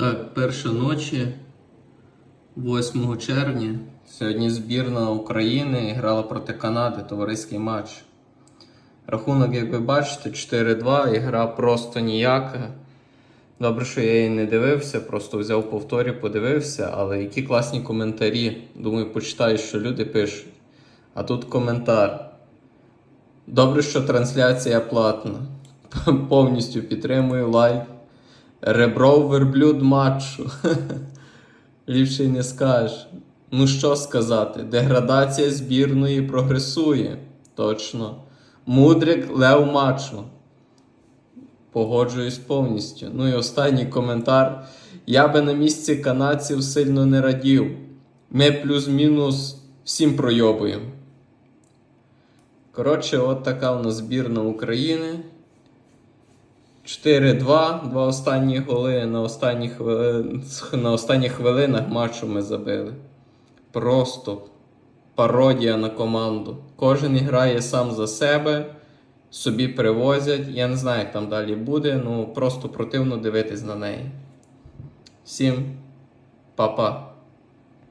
Так, перша ночі, 8 червня. Сьогодні збірна України грала проти Канади, товариський матч. Рахунок, як ви бачите, 4-2, і гра просто ніяка. Добре, що я її не дивився, просто взяв повторі, подивився, але які класні коментарі. Думаю, почитаю, що люди пишуть. А тут коментар. Добре, що трансляція платна. Повністю підтримую лайк. Ребро верблюд матчу. Ліпше не скажеш. Ну що сказати? Деградація збірної прогресує. Точно. Мудрик Лев матчу. Погоджуюсь повністю. Ну і останній коментар. Я би на місці канадців сильно не радів. Ми плюс-мінус всім пройобуємо. Коротше, от така у нас збірна України. 4-2, два останні голи на останніх, хвили- на останніх хвилинах матчу ми забили. Просто пародія на команду. Кожен грає сам за себе, собі привозять. Я не знаю, як там далі буде, ну просто противно дивитись на неї. Всім па-па.